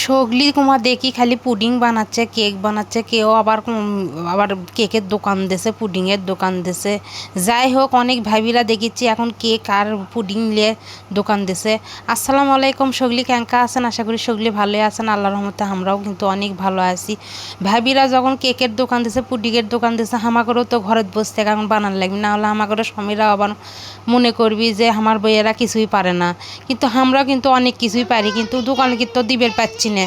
সগলি কুমা দেখি খালি পুডিং বানাচ্ছে, কেক বানাচ্ছে, কেউ আবার আবার কেকের দোকান দিছে, পুডিংয়ের দোকান দিছে। যাই হোক, অনেক ভাবিরা দেখিচ্ছি এখন কেক আর পুডিং নিয়ে দোকান দিছে। আসসালামু আলাইকুম সগলি ক্যাঙ্কা আছেন? আশা করি সগলি ভালোই আছেন। আল্লাহ রহমতে আমরাও কিন্তু অনেক ভালো আছি। ভাবিরা যখন কেকের দোকান দিছে, পুডিংয়ের দোকান দিছে হামাকরেও তো ঘরে বসে থেকে এখন বানান লাগবে। না হলে হামাকরে স্বামীরা আবার মনে করবি যে, আমার বইয়েরা কিছুই পারে না। কিন্তু আমরা কিন্তু অনেক কিছুই পারি, কিন্তু দোকানে কিন্তু দিবের পাচ্ছি না।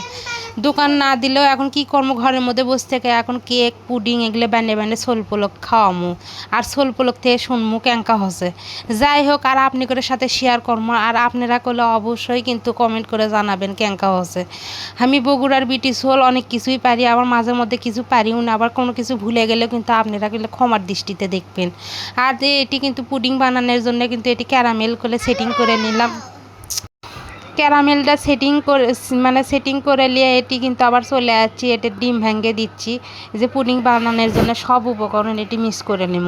দোকান না দিলেও এখন কি কর্ম ঘরের মধ্যে বসে থেকে এখন কেক, পুডিং এগুলো ব্যান্ডে ব্যান্ডে সোল পোলক খাওয়ামু। আর সোল পোলক থেকে শুনমু ক্যাঙ্কা হসে। যাই হোক, আর আপনি করে সাথে শেয়ার করব। আর আপনারা করলে অবশ্যই কিন্তু কমেন্ট করে জানাবেন ক্যাঙ্কা হসে। আমি বগুড়ার বিটি সোল অনেক কিছুই পারি, আবার মাঝে মধ্যে কিছু পারিও না। আবার কোনো কিছু ভুলে গেলেও কিন্তু আপনারা কিন্তু ক্ষমার দৃষ্টিতে দেখবেন। আর এটি কিন্তু পুডিং বানানোর জন্য কিন্তু এটি ক্যারামেল করে সেটিং করে নিলাম। ক্যারামেলটা সেটিং করে মানে সেটিং করে নিয়ে এটি কিন্তু আবার চলে যাচ্ছি এটি ডিম ভেঙে দিচ্ছি। যে পুডিং বানানোর জন্য সব উপকরণ এটি মিক্স করে নেব।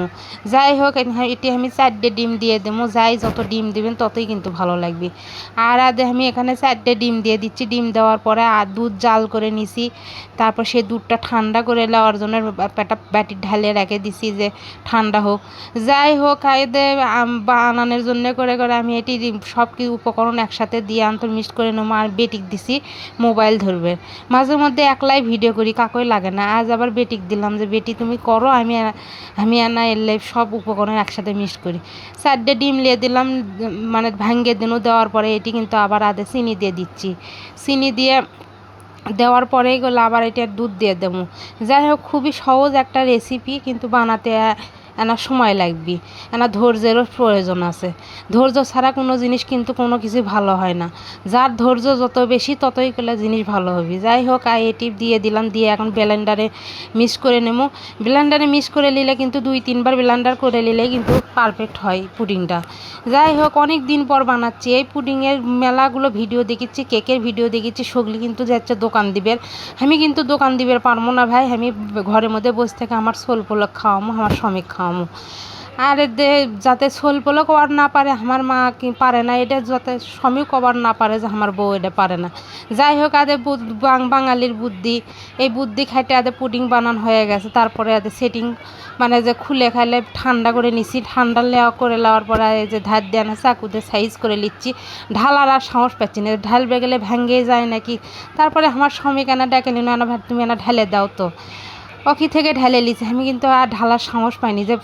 যাই হোক এটি আমি চারটে ডিম দিয়ে দেবো। যাই যত ডিম দেবেন ততই কিন্তু ভালো লাগবে। আর আদে আমি এখানে চারটে ডিম দিয়ে দিচ্ছি। ডিম দেওয়ার পরে আর দুধ জাল করে নিছি। তারপর সেই দুধটা ঠান্ডা করে নেওয়ার জন্য একটা ব্যাটি ঢালে রেখে দিছি যে ঠান্ডা হোক। যাই হোক এদে বানানোর জন্য করে করে আমি এটি সব কিছু উপকরণ একসাথে দিয়ে আন্তর মিক্স করে নেব, আর বেটিক দিছি মোবাইল ধরবে। মাঝে মধ্যে একলাই ভিডিও করি, কাকই লাগে না। আজ আবার বেটিক দিলাম যে, বেটি, তুমি করো, আমি আমি আনা এলে সব উপকরণ একসাথে মিক্স করি। চারটে ডিম লিয়ে দিলাম মানে ভাঙ্গে দিনও দেওয়ার পরে এটি কিন্তু আবার আদে চিনি দিয়ে দিচ্ছি। চিনি দিয়ে দেওয়ার পরে এগুলো আবার এটা দুধ দিয়ে দেবো। যাই হোক, খুবই সহজ একটা রেসিপি কিন্তু বানাতে এনা সময় লাগবে। এনা ধৈর্যেরও প্রয়োজন আছে। ধৈর্য ছাড়া কোনো জিনিস কিন্তু কোনো কিছু ভালো হয় না। যার ধৈর্য যত বেশি ততই করলে জিনিস ভালো হবে। যাই হোক, আই এটি দিয়ে দিলাম, দিয়ে এখন ব্লেন্ডারে মিক্স করে নেব ব্লেন্ডারে মিক্স করে নিলে কিন্তু দুই, তিনবার ব্লেন্ডার করে নিলে কিন্তু পারফেক্ট হয় পুডিংটা। যাই হোক, অনেক দিন পর বানাচ্ছি। এই পুডিংয়ের মেলাগুলো ভিডিও দেখিচ্ছি, কেকের ভিডিও দেখিচ্ছি, সগলি কিন্তু যাচ্ছে দোকান দিবের। আমি কিন্তু দোকান দিবের পারব না ভাই। আমি ঘরের মধ্যে বসে থেকে আমার সোল পোলক খাওয়ামো, আমার শ্রমিক খাওয়ামো। আর এতে যাতে সোল পোলক কবার না পারে, আমার মা কি পারে না, এটা যাতে শ্রমিক কবার না পারে যে আমার বউ এটা পারে না। যাই হোক, আদে বাঙালির বুদ্ধি, এই বুদ্ধি খাইতে আদে পুডিং বানান হয়ে গেছে। তারপরে আদে সেটিং মানে যে খুলে খাইলে ঠান্ডা করে নিছি, ঠান্ডা লেওয়া করে নেওয়ার পরে এই যে ধার না, চাকুতে সাইজ করে নিচ্ছি ঢালার আর সাহস পাচ্ছি না। ঢালবে গেলে ভেঙে যায় নাকি? তারপরে আমার স্বামী কেন ডেকে নিল, না তুমি এনা ঢেলে দাও তো। অকি থেকে ঢেলে লিছে। আমি কিন্তু আর ঢালার সাহস পাইনি যে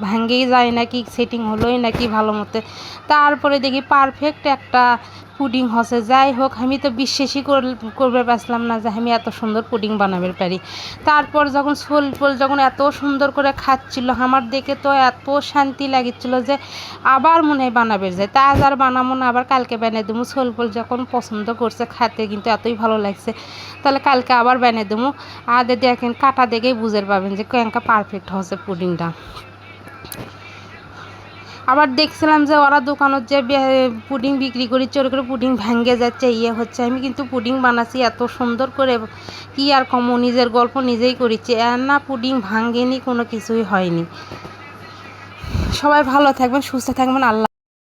ভেঙেই যায় নাকি সেটিং হলোই নাকি ভালো মতো। তারপরে দেখি পারফেক্ট একটা পুডিং হসে। যাই হোক, আমি তো বিশ্বাসই কর- করবে পারছিলাম না যে আমি এত সুন্দর পুডিং বানাবে পারি। তারপর যখন সোল পোল যখন এত সুন্দর করে খাচ্ছিল, আমার দেখে তো এত শান্তি লাগিচ্ছিল যে আবার মনে হয় বানাবে যায়। তা আজ আর বানাবো না, আবার কালকে বানিয়ে দেবো। সোল পোল যখন পছন্দ করছে, খাতে কিন্তু এতই ভালো লাগছে। তাহলে কালকে আবার বানিয়ে দেবো। আর দেখেন কাটা দেখেই বুঝতে পারবেন যে কেঙ্কা পারফেক্ট হচ্ছে পুডিংটা। আবার দেখছিলাম যে ওরা দোকানত যে পুডিং বিক্রি করি, চোর করে পুডিং ভেঙে যাচ্ছে ইয়ে হচ্ছে। আমি কিন্তু পুডিং বানাচ্ছি, এত সুন্দর করে কি আর কম, নিজের গল্প নিজেই করেছি আর না, পুডিং ভাঙেনি, কোনো কিছুই হয়নি। সবাই ভালো থাকবেন, সুস্থ থাকবেন, আল্লাহ